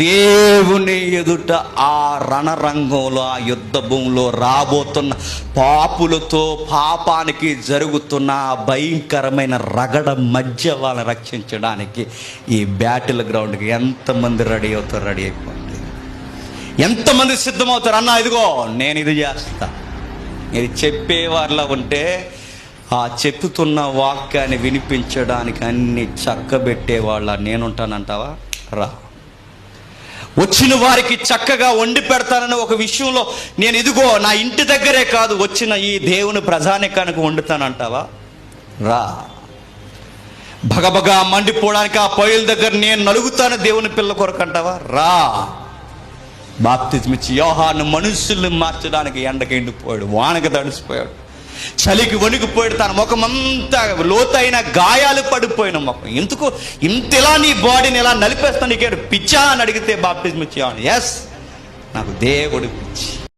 దేవుని ఎదుట ఆ రణరంగంలో ఆ యుద్ధ భూమిలో రాబోతున్న పాపులతో పాపానికి జరుగుతున్న ఆ భయంకరమైన రగడ మధ్య వాళ్ళని రక్షించడానికి ఈ బ్యాటిల్ గ్రౌండ్కి ఎంతమంది రెడీ అవుతారు రెడీ అయిపోండి. ఎంతమంది సిద్ధమవుతారు? అన్న ఇదిగో నేను ఇది చేస్తా. ఇది చెప్పేవారిలా ఉంటే ఆ చెప్పుతున్న వాక్యాన్ని వినిపించడానికి అన్ని చక్కబెట్టేవాళ్ళ నేనుంటానంటావా? రా. వచ్చిన వారికి చక్కగా వండి పెడతానని ఒక విషయంలో నేను ఇదిగో నా ఇంటి దగ్గరే కాదు వచ్చిన ఈ దేవుని ప్రజానికానికి వండుతానంటావా? రా. భగభగా మండిపోవడానికి ఆ పొయ్యిల దగ్గర నేను నలుగుతాను దేవుని పిల్ల కొరకు అంటావా రా. బాప్తిజమిచ్చి యోహాను మనుషుల్ని మార్చడానికి ఎండకి ఎండిపోయాడు వానకి తడిసిపోయాడు. చలికి వణికిపోయాడు తన ముఖం అంతా లోతైన గాయాలు పడిపోయిన ముఖం. ఎందుకు? ఇంతలా నీ బాడీని ఇలా నలిపేస్తా నీకేడు పిచ్చా అని అడిగితే బాప్టిజం ఇచ్చేవాడు. ఎస్ నాకు దేవుడు పిచ్చి.